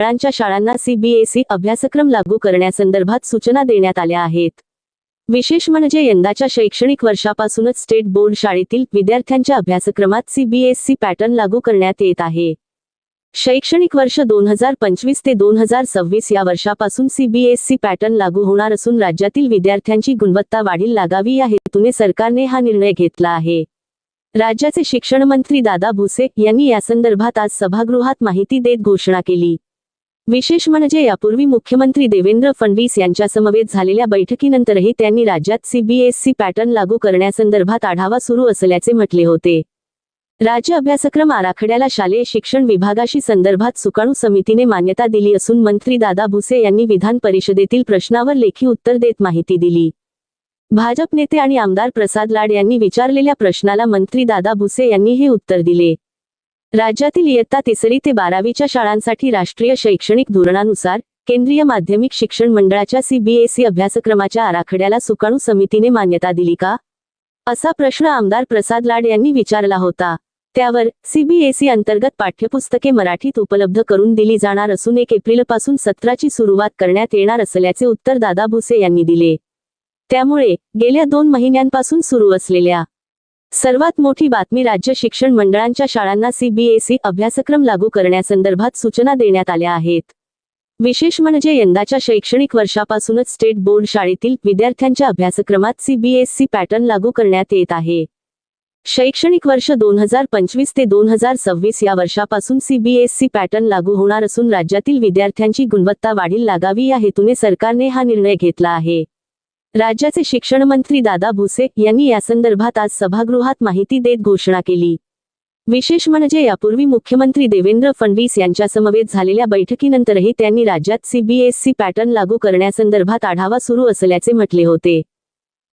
शाळांच्या शाळांना सीबीएसई अभ्यासक्रम लागू करण्यासंदर्भात सूचना देण्यात आल्या आहेत. विशेष म्हणजे यंदाच्या शैक्षणिक वर्षापासूनच स्टेट बोर्ड शाळेतील विद्यार्थ्यांच्या अभ्यासक्रमात सीबीएसई पॅटर्न लागू करण्यात येत आहे. शैक्षणिक वर्ष दोन हजार पंचवीस ते दोन हजार सव्वीस या वर्षापासून सीबीएसई पॅटर्न लागू होणार असून राज्यातील विद्यार्थ्यांची गुणवत्ता वाढील लागावी या हेतूने सरकारने हा निर्णय घेतला आहे. राज्याचे शिक्षण मंत्री दादा भुसे यांनी यासंदर्भात आज सभागृहात माहिती देत घोषणा केली. विशेष म्हणजे यापूर्वी मुख्यमंत्री देवेंद्र फडणवीस यांच्या समवेत झालेल्या बैठकीनंतरही त्यांनी राज्यात सीबीएसई पॅटर्न लागू करण्यासंदर्भात आढावा सुरू असल्याचे म्हटले होते. राज्य अभ्यासक्रम आराखड्याला शालेय शिक्षण विभागाशी संदर्भात सुकाणू समितीने मान्यता दिली असून मंत्री दादा भुसे यांनी विधान परिषदेतील प्रश्नावर लेखी उत्तर देत माहिती दिली. भाजप नेते आणि आमदार प्रसाद लाड यांनी विचारलेल्या प्रश्नाला मंत्री दादा भुसे यांनी हे उत्तर दिले. राज्यातील इयत्ता तिसरी ते बारावीच्या शाळांसाठी राष्ट्रीय शैक्षणिक धोरणानुसार केंद्रीय माध्यमिक शिक्षण मंडळाच्या सीबीएसई अभ्यासक्रमाच्या आराखड्याला सुकाणू समितीने मान्यता दिली का? असा प्रश्न आमदार प्रसाद लाड यांनी विचारला होता. त्यावर सीबीएसई अंतर्गत पाठ्यपुस्तके मराठीत उपलब्ध करून दिली जाणार असून एक एप्रिलपासून सत्राची सुरुवात करण्यात येणार असल्याचे उत्तर दादा भुसे यांनी दिले. त्यामुळे गेल्या दोन महिन्यांपासून सुरू असलेल्या सर्वात मोठी बातमी राज्य शिक्षण मंडळांच्या शाळांना सीबीएसई अभ्यासक्रम लागू करण्यासंदर्भात सूचना देण्यात आल्या आहेत. विशेष म्हणजे यंदाच्या शैक्षणिक वर्षापासूनच स्टेट बोर्ड शाळेतील विद्यार्थ्यांच्या अभ्यासक्रमात सीबीएसई पॅटर्न लागू करण्यात येत आहे. शैक्षणिक वर्ष दोन हजार पंचवीस ते दोन हजार सव्वीस या वर्षापासून सीबीएसई पॅटर्न लागू होणार असून राज्यातील विद्यार्थ्यांची गुणवत्ता वाढील लागावी या हेतूने सरकारने हा निर्णय घेतला आहे. राज्याचे शिक्षण मंत्री दादा भुसे यांनी यासंदर्भात आज सभागृहात माहिती देत घोषणा केली. विशेष म्हणजे यापूर्वी मुख्यमंत्री देवेंद्र फडणवीस यांच्यासमवेत झालेल्या बैठकीनंतरही त्यांनी राज्यात सीबीएसई पॅटर्न लागू करण्यासंदर्भात आढावा सुरू असल्याचे म्हटले होते.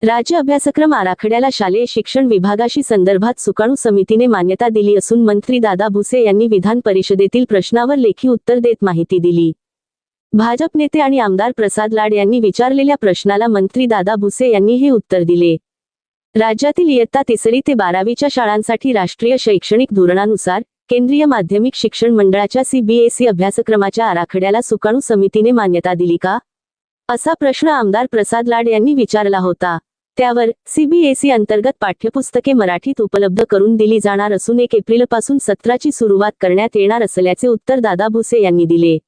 राज्य अभ्यासक्रम आराखड्याला शालेय शिक्षण विभागाशी संदर्भात सुकाणू समितीने मान्यता दिली असून मंत्री दादा भुसे यांनी विधान परिषदेतील प्रश्नावर लेखी उत्तर देत माहिती दिली. भाजप नेते आणि आमदार प्रसाद लाड यांनी विचारलेल्या प्रश्नाला मंत्री दादा भुसे यांनी हे उत्तर दिले. राज्यातील इयत्ता तिसरी ते बारावीच्या शाळांसाठी राष्ट्रीय शैक्षणिक धोरणानुसार केंद्रीय माध्यमिक शिक्षण मंडळाच्या सीबीएसई अभ्यासक्रमाच्या आराखड्याला सुकाणू समितीने मान्यता दिली का? असा प्रश्न आमदार प्रसाद लाड यांनी विचारला होता. त्यावर सीबीएसई अंतर्गत पाठ्यपुस्तके मराठीत उपलब्ध करून दिली जाणार असून एक एप्रिलपासून सत्राची सुरुवात करण्यात येणार असल्याचे उत्तर दादा भुसे यांनी दिले.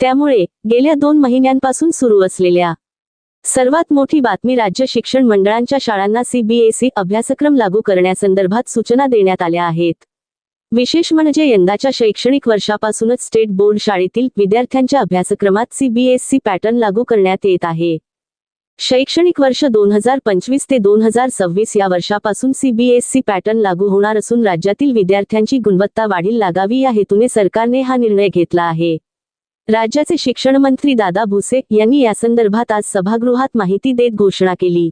त्यामुळे गेल्या दोन महिन्यांपासून सुरू असलेल्या सर्वात मोठी बातमी राज्य शिक्षण मंडळांच्या शाळांना सीबीएसई अभ्यासक्रम लागू करण्यासंदर्भात सूचना देण्यात आल्या आहेत. विशेष म्हणजे यंदाच्या शैक्षणिक वर्षापासूनच स्टेट बोर्ड शाळेतील विद्यार्थ्यांच्या अभ्यासक्रमात सीबीएसई पॅटर्न लागू करण्यात येत आहे. शैक्षणिक वर्ष दोन हजार पंचवीस ते दोन हजार सव्वीस या वर्षापासून सीबीएसई पॅटर्न लागू होणार असून राज्यातील विद्यार्थ्यांची गुणवत्ता वाढील लागावी या हेतूने सरकारने हा निर्णय घेतला आहे. राज्याचे शिक्षण मंत्री दादा भुसे यांनी यासंदर्भात आज सभागृहात माहिती देत घोषणा केली.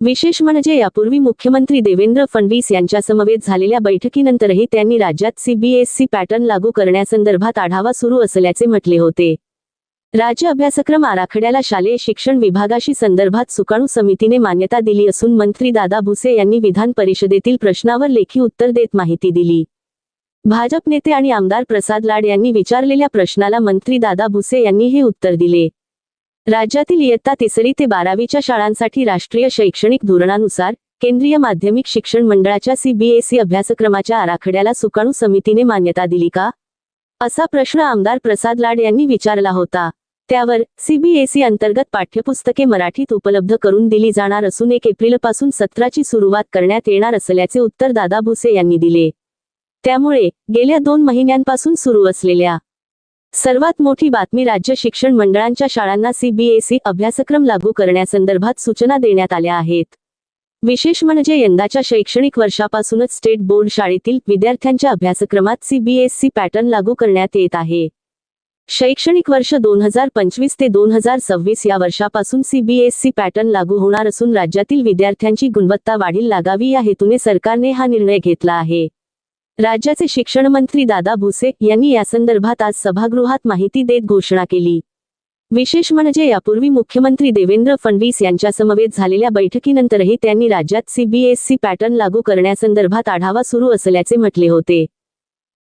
विशेष म्हणजे यापूर्वी मुख्यमंत्री देवेंद्र फडणवीस यांच्यासमवेत झालेल्या बैठकीनंतरही त्यांनी राज्यात सीबीएसई पॅटर्न लागू करण्यासंदर्भात आढावा सुरू असल्याचे म्हटले होते. राज्य अभ्यासक्रम आराखड्याला शालेय शिक्षण विभागाशी संदर्भात सुकाणू समितीने मान्यता दिली असून मंत्री दादा भुसे यांनी विधान परिषदेतील प्रश्नावर लेखी उत्तर देत माहिती दिली. भाजप नेते आणि आमदार प्रसाद लाड यांनी विचारलेल्या प्रश्नाला मंत्री दादा भुसे यांनी हे उत्तर दिले. राज्यातील इयत्ता तिसरी ते बारावीच्या शाळांसाठी राष्ट्रीय शैक्षणिक धोरणानुसार केंद्रीय माध्यमिक शिक्षण मंडळाच्या सीबीएसई अभ्यासक्रमाच्या आराखड्याला सुकाणू समितीने मान्यता दिली का? असा प्रश्न आमदार प्रसाद लाड यांनी विचारला होता. त्यावर सीबीएसई अंतर्गत पाठ्यपुस्तके मराठीत उपलब्ध करून दिली जाणार असून एक एप्रिलपासून सत्राची सुरुवात करण्यात येणार असल्याचे उत्तर दादा भुसे यांनी दिले. त्यामुळे गेल्या दोन महिन्यांपासून सुरू असलेल्या सर्वात मोठी बातमी राज्य शिक्षण मंडळांच्या शाळांना सीबीएसई अभ्यासक्रम लागू करण्यासंदर्भात सूचना देण्यात आल्या आहेत. विशेष म्हणजे यंदाच्या शैक्षणिक वर्षापासूनच स्टेट बोर्ड शाळेतील विद्यार्थ्यांच्या अभ्यासक्रमात सीबीएसई पॅटर्न लागू करण्यात येत आहे. शैक्षणिक वर्ष दोन हजार पंचवीस ते दोन हजार सव्वीस या वर्षापासून सीबीएसई पॅटर्न लागू होणार असून राज्यातील विद्यार्थ्यांची गुणवत्ता वाढील लागावी या हेतूने सरकारने हा निर्णय घेतला आहे. राज्याचे शिक्षण मंत्री दादा भुसे यांनी यासंदर्भात आज सभागृहात माहिती देत घोषणा केली. विशेष म्हणजे यापूर्वी मुख्यमंत्री देवेंद्र फडणवीस यांच्यासमवेत झालेल्या बैठकीनंतरही त्यांनी राज्यात सीबीएसई पॅटर्न लागू करण्यासंदर्भात आढावा सुरू असल्याचे म्हटले होते.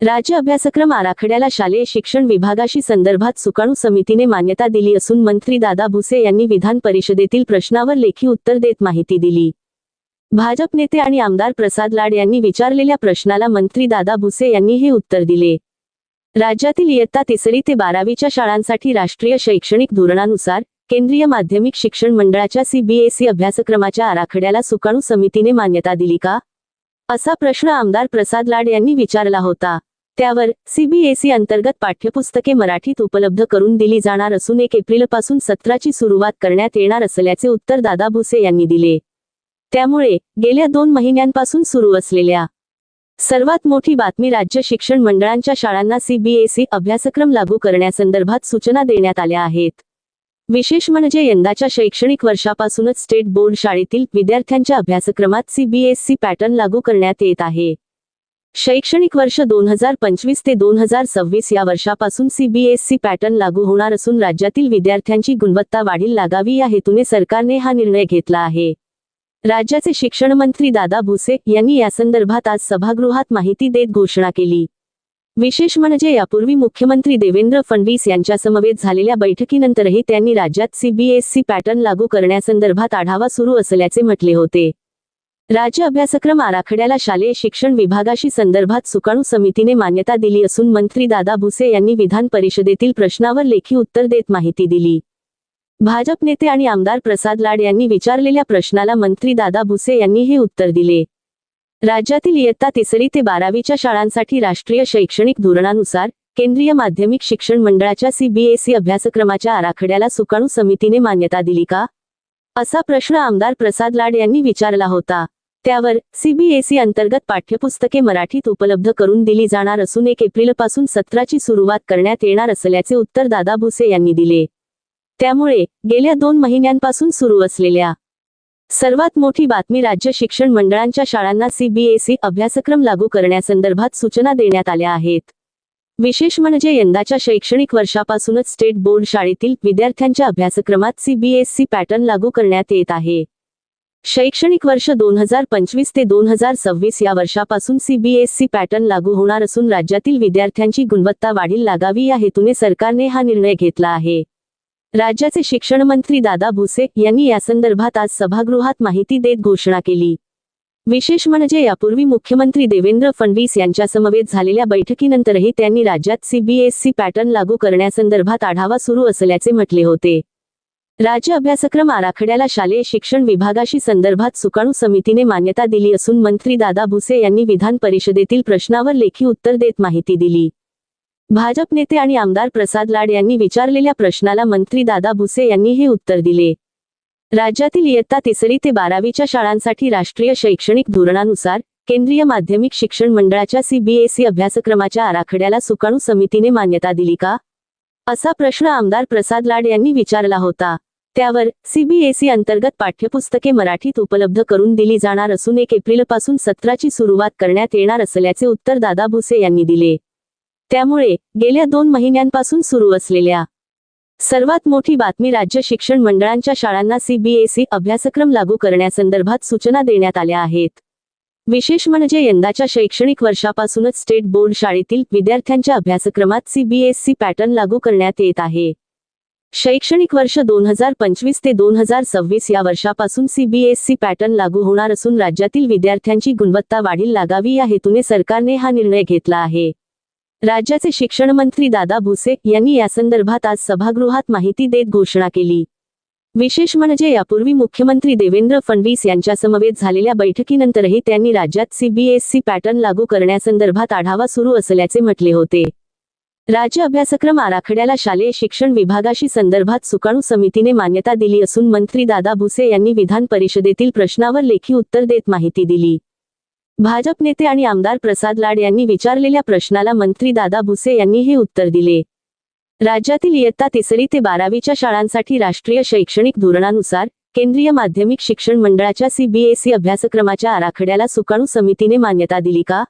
राज्य अभ्यासक्रम आराखड्याला शालेय शिक्षण विभागाशी संदर्भात सुकाणू समितीने मान्यता दिली असून मंत्री दादा भुसे यांनी विधान परिषदेतील प्रश्नावर लेखी उत्तर देत माहिती दिली. भाजप नेते आणि आमदार प्रसाद लाड यांनी विचारलेल्या प्रश्नाला मंत्री दादा भुसे यांनी हे उत्तर दिले. राज्यातील इयत्ता तिसरी ते बारावीच्या शाळांसाठी राष्ट्रीय शैक्षणिक धोरणानुसार केंद्रीय माध्यमिक शिक्षण मंडळाच्या सीबीएसई अभ्यासक्रमाच्या आराखड्याला सुकाणू समितीने मान्यता दिली का? असा प्रश्न आमदार प्रसाद लाड यांनी विचारला होता. त्यावर सीबीएसई अंतर्गत पाठ्यपुस्तके मराठीत उपलब्ध करून दिली जाणार असून एक एप्रिलपासून सत्राची सुरुवात करण्यात येणार असल्याचे उत्तर दादा भुसे यांनी दिले. त्यामुळे गेल्या दोन महिन्यांपासून सुरू असलेल्या सर्वात मोठी बातमी राज्य शिक्षण मंडळांच्या शाळांना सीबीएसई अभ्यासक्रम लागू करण्यासंदर्भात सूचना देण्यात आल्या आहेत. विशेष म्हणजे यंदाच्या शैक्षणिक वर्षापासूनच स्टेट बोर्ड शाळेतील विद्यार्थ्यांच्या अभ्यासक्रमात सीबीएसई पॅटर्न लागू करण्यात येत आहे. शैक्षणिक वर्ष दोन हजार पंचवीस ते दोन हजार सव्वीस या वर्षापासून सीबीएसई पॅटर्न लागू होणार असून राज्यातील विद्यार्थ्यांची गुणवत्ता वाढील लागावी या हेतूने सरकारने हा निर्णय घेतला आहे. राज्याचे शिक्षण मंत्री दादा भुसे यांनी यासंदर्भात आज सभागृहात माहिती देत घोषणा केली. विशेष म्हणजे यापूर्वी मुख्यमंत्री देवेंद्र फडणवीस यांच्यासमवेत झालेल्या बैठकीनंतरही त्यांनी राज्यात सीबीएसई पॅटर्न लागू करण्यासंदर्भात आढावा सुरू असल्याचे म्हटले होते. राज्य अभ्यासक्रम आराखड्याला शालेय शिक्षण विभागाशी संदर्भात सुकाणू समितीने मान्यता दिली असून मंत्री दादा भुसे यांनी विधान परिषदेतील प्रश्नावर लेखी उत्तर देत माहिती दिली. भाजप नेते आणि आमदार प्रसाद लाड यांनी विचारलेल्या प्रश्नाला मंत्री दादा भुसे यांनी हे उत्तर दिले. राज्यातील इयत्ता तिसरी ते बारावीच्या शाळांसाठी राष्ट्रीय शैक्षणिक धोरणानुसार केंद्रीय माध्यमिक शिक्षण मंडळाच्या सीबीएसई अभ्यासक्रमाच्या आराखड्याला सुकाणू समितीने मान्यता दिली का? असा प्रश्न आमदार प्रसाद लाड यांनी विचारला होता. त्यावर सीबीएसई अंतर्गत पाठ्यपुस्तके मराठीत उपलब्ध करून दिली जाणार असून एक एप्रिलपासून सत्राची सुरुवात करण्यात येणार असल्याचे उत्तर दादा भुसे यांनी दिले. त्यामुळे गेल्या दोन महिन्यांपासून सुरू असलेल्या सर्वात मोठी बातमी राज्य शिक्षण मंडळांच्या शाळांना सीबीएसई अभ्यासक्रम लागू करण्यासंदर्भात सूचना देण्यात आल्या आहेत. विशेष म्हणजे यंदाच्या शैक्षणिक वर्षापासूनच स्टेट बोर्ड शाळेतील विद्यार्थ्यांच्या अभ्यासक्रमात सीबीएसई पॅटर्न लागू करण्यात येत आहे. शैक्षणिक वर्ष दोन हजार पंचवीस ते दोन हजार सव्वीस या वर्षापासून सीबीएसई पॅटर्न लागू होणार असून राज्यातील विद्यार्थ्यांची गुणवत्ता वाढील लागावी या हेतूने सरकारने हा निर्णय घेतला आहे. राज्याचे शिक्षण मंत्री दादा भुसे यांनी यासंदर्भात आज सभागृहात माहिती देत घोषणा केली. विशेष म्हणजे यापूर्वी मुख्यमंत्री देवेंद्र फडणवीस यांच्यासमवेत झालेल्या बैठकीनंतरही त्यांनी राज्यात सीबीएसई पॅटर्न लागू करण्यासंदर्भात आढावा सुरू असल्याचे म्हटले होते. राज्य अभ्यासक्रम आराखड्याला शालेय शिक्षण विभागाशी संदर्भात सुकाणू समितीने मान्यता दिली असून मंत्री दादा भुसे यांनी विधान परिषदेतील प्रश्नावर लेखी उत्तर देत माहिती दिली. भाजप नेते आणि आमदार प्रसाद लाड यांनी विचारलेल्या प्रश्नाला मंत्री दादा भुसे यांनी हे उत्तर दिले. राज्यातील इयत्ता तिसरी ते बारावीच्या शाळांसाठी राष्ट्रीय शैक्षणिक धोरणानुसार केंद्रीय माध्यमिक शिक्षण मंडळाच्या सीबीएसई अभ्यासक्रमाच्या आराखड्याला सुकाणू समितीने मान्यता दिली का? असा प्रश्न आमदार प्रसाद लाड यांनी विचारला होता. त्यावर सीबीएसई अंतर्गत पाठ्यपुस्तके मराठीत उपलब्ध करून दिली जाणार असून एक एप्रिलपासून सत्राची सुरुवात करण्यात येणार असल्याचे उत्तर दादा भुसे यांनी दिले. त्यामुळे गेल्या दोन महिन्यांपासून सुरू असलेल्या सर्वात मोठी बातमी राज्य शिक्षण मंडळांच्या शाळांना सीबीएसई अभ्यासक्रम लागू करण्यासंदर्भात सूचना देण्यात आल्या आहेत. विशेष म्हणजे यंदाच्या शैक्षणिक वर्षापासूनच स्टेट बोर्ड शाळेतील विद्यार्थ्यांच्या अभ्यासक्रमात सीबीएसई पॅटर्न लागू करण्यात येत आहे. शैक्षणिक वर्ष दोन हजार पंचवीस ते दोन हजार सव्वीस या वर्षापासून सीबीएसई पॅटर्न लागू होणार असून राज्यातील विद्यार्थ्यांची गुणवत्ता वाढील लागावी या हेतूने सरकारने हा निर्णय घेतला आहे. राज्याचे शिक्षण मंत्री दादा भुसे यांनी यासंदर्भात आज सभागृहात माहिती देत घोषणा केली. विशेष म्हणजे यापूर्वी मुख्यमंत्री देवेंद्र फडणवीस यांच्यासमवेत झालेल्या बैठकीनंतरही त्यांनी राज्यात सीबीएसई पॅटर्न लागू करण्यासंदर्भात आढावा सुरू असल्याचे म्हटले होते. राज्य अभ्यासक्रम आराखड्याला शालेय शिक्षण विभागाशी संदर्भात सुकाणू समितीने मान्यता दिली असून मंत्री दादा भुसे यांनी विधान परिषदेतील प्रश्नावर लेखी उत्तर देत माहिती दिली. भाजप नेते आणि आमदार प्रसाद लाड यांनी विचारलेल्या प्रश्नाला मंत्री दादा भुसे यांनी हे उत्तर दिले. राज्यातील इयत्ता तिसरी ते बारावीच्या शाळांसाठी राष्ट्रीय शैक्षणिक धोरणानुसार केंद्रीय माध्यमिक शिक्षण मंडळाच्या सीबीएसई अभ्यासक्रमाच्या आराखड्याला सुकाणू समितीने मान्यता दिली का?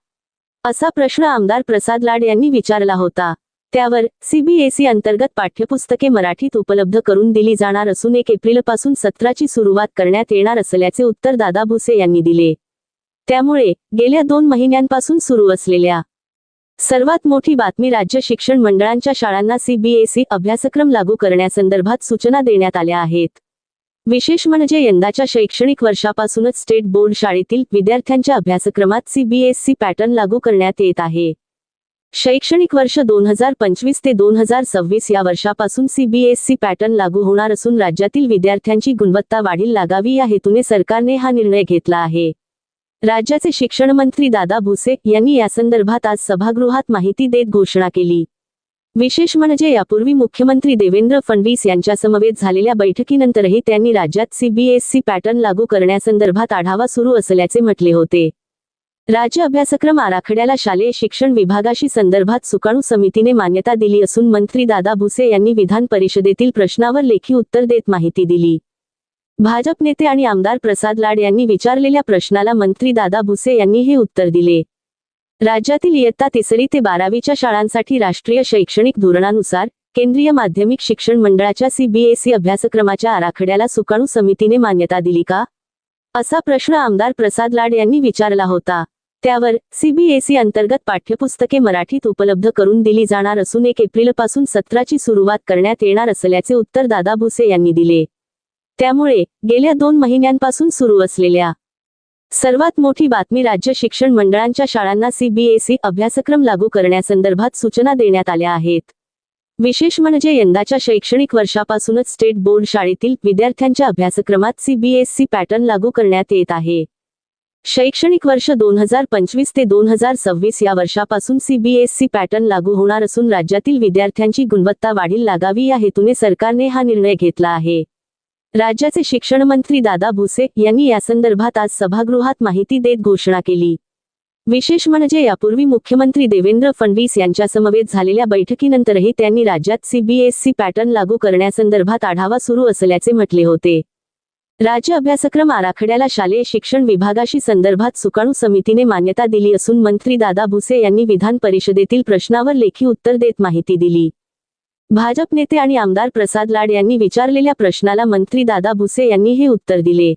असा प्रश्न आमदार प्रसाद लाड यांनी विचारला होता. त्यावर सीबीएसई अंतर्गत पाठ्यपुस्तके मराठीत उपलब्ध करून दिली जाणार असून एक एप्रिलपासून सत्राची सुरुवात करण्यात येणार असल्याचे उत्तर दादा भुसे यांनी दिले. त्यामुळे गेल्या दोन महिन्यांपासून सुरू असलेल्या सर्वात मोठी बातमी राज्य शिक्षण मंडळांच्या शाळांना सीबीएसई अभ्यासक्रम लागू करण्यासंदर्भात सूचना देण्यात आल्या आहेत. विशेष म्हणजे यंदाच्या शैक्षणिक वर्षापासूनच स्टेट बोर्ड शाळेतील विद्यार्थ्यांच्या अभ्यासक्रमात सीबीएसई पॅटर्न लागू करण्यात येत आहे. शैक्षणिक वर्ष दोन हजार पंचवीस ते दोन हजार सव्वीस या वर्षापासून सीबीएसई पॅटर्न लागू होणार असून राज्यातील विद्यार्थ्यांची गुणवत्ता वाढील लागावी या हेतूने सरकारने हा निर्णय घेतला आहे. राज्याचे शिक्षण मंत्री दादा भुसे यांनी यासंदर्भात आज सभागृहात माहिती देत घोषणा केली. विशेष म्हणजे यापूर्वी मुख्यमंत्री देवेंद्र फडणवीस यांच्यासमवेत झालेल्या बैठकीनंतरही त्यांनी राज्यात सीबीएसई पॅटर्न लागू करण्यासंदर्भात आढावा सुरू असल्याचे म्हटले होते. राज्य अभ्यासक्रम आराखड्याला शालेय शिक्षण विभागाशी संदर्भात सुकाणू समितीने मान्यता दिली असून मंत्री दादा भुसे यांनी विधान परिषदेतील प्रश्नावर लेखी उत्तर देत माहिती दिली. भाजप नेते आणि आमदार प्रसाद लाड यांनी विचारलेल्या प्रश्नाला मंत्री दादा भुसे यांनी हे उत्तर दिले. राज्यातील इयत्ता तिसरी ते बारावीच्या शाळांसाठी राष्ट्रीय शैक्षणिक धोरणानुसार केंद्रीय माध्यमिक शिक्षण मंडळाच्या सीबीएसई अभ्यासक्रमाच्या आराखड्याला सुकाणू समितीने मान्यता दिली का? असा प्रश्न आमदार प्रसाद लाड यांनी विचारला होता. त्यावर सीबीएसई अंतर्गत पाठ्यपुस्तके मराठीत उपलब्ध करून दिली जाणार असून एक एप्रिलपासून सत्राची सुरुवात करण्यात येणार असल्याचे उत्तर दादा भुसे यांनी दिले. त्यामुळे गेल्या दोन महिन्यांपासून सुरू असलेल्या सर्वात मोठी बातमी राज्य शिक्षण मंडळांच्या शाळांना सीबीएसई अभ्यासक्रम लागू करण्यासंदर्भात सूचना देण्यात आल्या आहेत. विशेष म्हणजे यंदाच्या शैक्षणिक वर्षापासूनच स्टेट बोर्ड शाळेतील विद्यार्थ्यांच्या अभ्यासक्रमात सीबीएसई पॅटर्न लागू करण्यात येत आहे. शैक्षणिक वर्ष दोन हजार पंचवीस ते दोन हजार सव्वीस या वर्षापासून सीबीएसई पॅटर्न लागू होणार असून राज्यातील विद्यार्थ्यांची गुणवत्ता वाढील लागावी या हेतूने सरकारने हा निर्णय घेतला आहे. राज्याचे शिक्षण मंत्री दादा भुसे यांनी यासंदर्भात आज सभागृहात माहिती देत घोषणा केली. विशेष म्हणजे यापूर्वी मुख्यमंत्री देवेंद्र फडणवीस यांच्यासमवेत झालेल्या बैठकीनंतरही त्यांनी राज्यात सीबीएसई पॅटर्न लागू करण्यासंदर्भात आढावा सुरू असल्याचे म्हटले होते. राज्य अभ्यासक्रम आराखड्याला शालेय शिक्षण विभागाशी संदर्भात सुकाणू समितीने मान्यता दिली असून मंत्री दादा भुसे यांनी विधान परिषदेतील प्रश्नावर लेखी उत्तर देत माहिती दिली. भाजप नेते आणि आमदार प्रसाद लाड यांनी विचारलेल्या प्रश्नाला मंत्री दादा भुसे यांनी हे उत्तर दिले.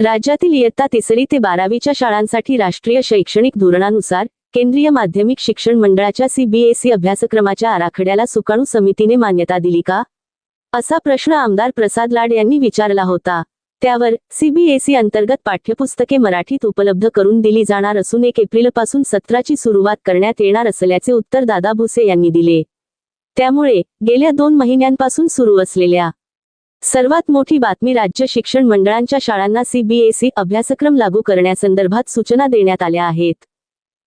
राज्यातील इयत्ता तिसरी ते बारावीच्या शाळांसाठी राष्ट्रीय शैक्षणिक धोरणानुसार केंद्रीय माध्यमिक शिक्षण मंडळाच्या सीबीएसई अभ्यासक्रमाच्या आराखड्याला सुकाणू समितीने मान्यता दिली का? असा प्रश्न आमदार प्रसाद लाड यांनी विचारला होता. त्यावर सीबीएसई अंतर्गत पाठ्यपुस्तके मराठीत उपलब्ध करून दिली जाणार असून एक एप्रिलपासून सत्राची सुरुवात करण्यात येणार असल्याचे उत्तर दादा भुसे यांनी दिले. त्यामुळे गेल्या दोन महिन्यांपासून सुरू असलेल्या सर्वात मोठी बातमी राज्य शिक्षण मंडळांच्या शाळांना सीबीएसई अभ्यासक्रम लागू करण्यासंदर्भात सूचना देण्यात आल्या आहेत.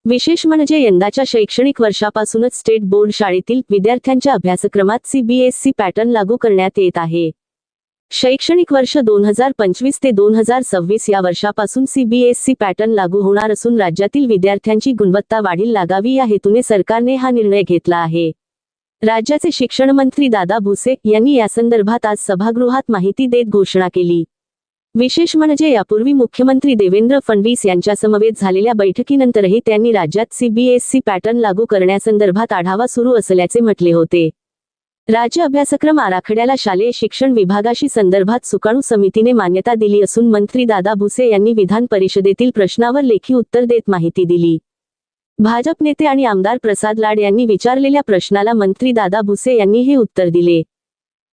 विशेष म्हणजे यंदाच्या शैक्षणिक वर्षापासूनच स्टेट बोर्ड शाळेतील विद्यार्थ्यांच्या अभ्यासक्रमात सीबीएसई पॅटर्न लागू करण्यात येत आहे. शैक्षणिक वर्ष दोन हजार पंचवीस ते दोन हजार सव्वीस या वर्षापासून सीबीएसई पॅटर्न लागू होणार असून राज्यातील विद्यार्थ्यांची गुणवत्ता वाढील लागावी या हेतूने सरकारने हा निर्णय घेतला आहे. राज्याचे शिक्षण मंत्री दादा भुसे यांनी यासंदर्भात आज सभागृहात माहिती देत घोषणा केली. विशेष म्हणजे यापूर्वी मुख्यमंत्री देवेंद्र फडणवीस यांच्यासमवेत झालेल्या बैठकीनंतरही त्यांनी राज्यात सीबीएसई पॅटर्न लागू करण्यासंदर्भात आढावा सुरू असल्याचे म्हटले होते. राज्य अभ्यासक्रम आराखड्याला शालेय शिक्षण विभागाशी संदर्भात सुकाणू समितीने मान्यता दिली असून मंत्री दादा भुसे यांनी विधान परिषदेतील प्रश्नावर लेखी उत्तर देत माहिती दिली. भाजप नेते आणि आमदार प्रसाद लाड यांनी विचारलेल्या प्रश्नाला मंत्री दादा भुसे यांनी हे उत्तर दिले.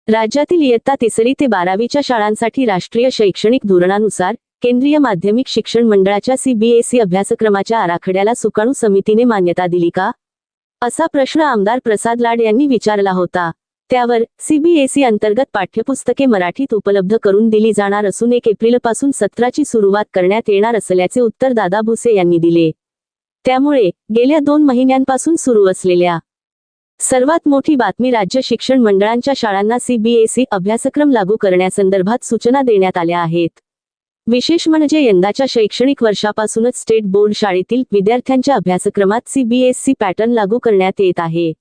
राज्यातील इयत्ता तिसरी ते बारावीच्या शाळांसाठी राष्ट्रीय शैक्षणिक धोरणानुसार केंद्रीय माध्यमिक शिक्षण मंडळाच्या सीबीएसई अभ्यासक्रमाच्या आराखड्याला सुकाणू समितीने मान्यता दिली का? असा प्रश्न आमदार प्रसाद लाड यांनी विचारला होता. त्यावर सीबीएसई अंतर्गत पाठ्यपुस्तके मराठीत उपलब्ध करून दिली जाणार असून एक एप्रिलपासून सत्राची सुरुवात करण्यात येणार असल्याचे उत्तर दादा भुसे यांनी दिले. त्यामुळे गेल्या दोन महिन्यांपासून सुरू असलेल्या सर्वात मोठी बातमी राज्य शिक्षण मंडळांच्या शाळांना सीबीएसई अभ्यासक्रम लागू करण्यासंदर्भात सूचना देण्यात आल्या आहेत. विशेष म्हणजे यंदाच्या शैक्षणिक वर्षापासूनच स्टेट बोर्ड शाळेतील विद्यार्थ्यांच्या अभ्यासक्रमात सीबीएसई पॅटर्न लागू करण्यात येत आहे.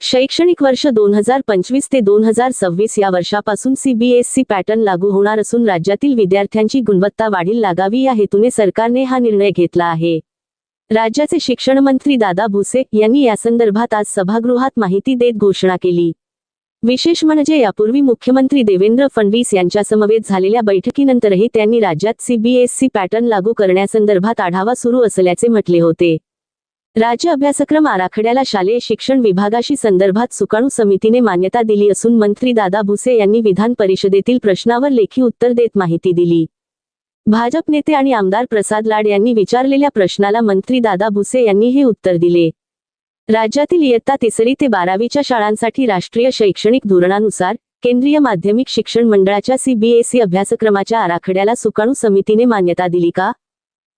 शैक्षणिक वर्ष दोन हजार पंचवीस ते दोन हजार सव्वीस या वर्षापासून सीबीएसई पॅटर्न लागू होणार असून राज्यातील विद्यार्थ्यांची गुणवत्ता वाढील लागावी या हेतूने सरकारने हा निर्णय घेतला आहे. राज्याचे शिक्षण मंत्री दादा भुसे यांनी यासंदर्भात आज सभागृहात माहिती देत घोषणा केली. विशेष म्हणजे यापूर्वी मुख्यमंत्री देवेंद्र फडणवीस यांच्यासमवेत झालेल्या बैठकीनंतरही त्यांनी राज्यात सीबीएसई पॅटर्न लागू करण्यासंदर्भात आढावा सुरू असल्याचे म्हटले होते. राज्य अभ्यासक्रम आराखड्याला शालेय शिक्षण विभागाशी संदर्भात सुकाणू समितीने मान्यता दिली असून मंत्री दादा भुसे यांनी विधान परिषदेतील प्रश्नावर लेखी उत्तर देत माहिती दिली. भाजप नेते आणि आमदार प्रसाद लाड यांनी विचारलेल्या प्रश्नाला मंत्री दादा भुसे यांनी हे उत्तर दिले. राज्यातील इयत्ता तिसरी ते बारावीच्या शाळांसाठी राष्ट्रीय शैक्षणिक धोरणानुसार केंद्रीय माध्यमिक शिक्षण मंडळाच्या सीबीएसई अभ्यासक्रमाच्या आराखड्याला सुकाणू समितीने मान्यता दिली का?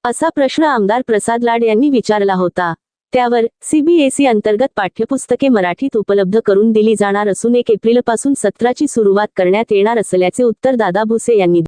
असा प्रश्न आमदार प्रसाद लाड यांनी विचारला होता. त्यावर सीबीएसई अंतर्गत पाठ्यपुस्तके मराठीत उपलब्ध करून दिली जाणार असून एक एप्रिलपासून सत्राची सुरुवात करण्यात येणार असल्याचे उत्तर दादा भुसे यांनी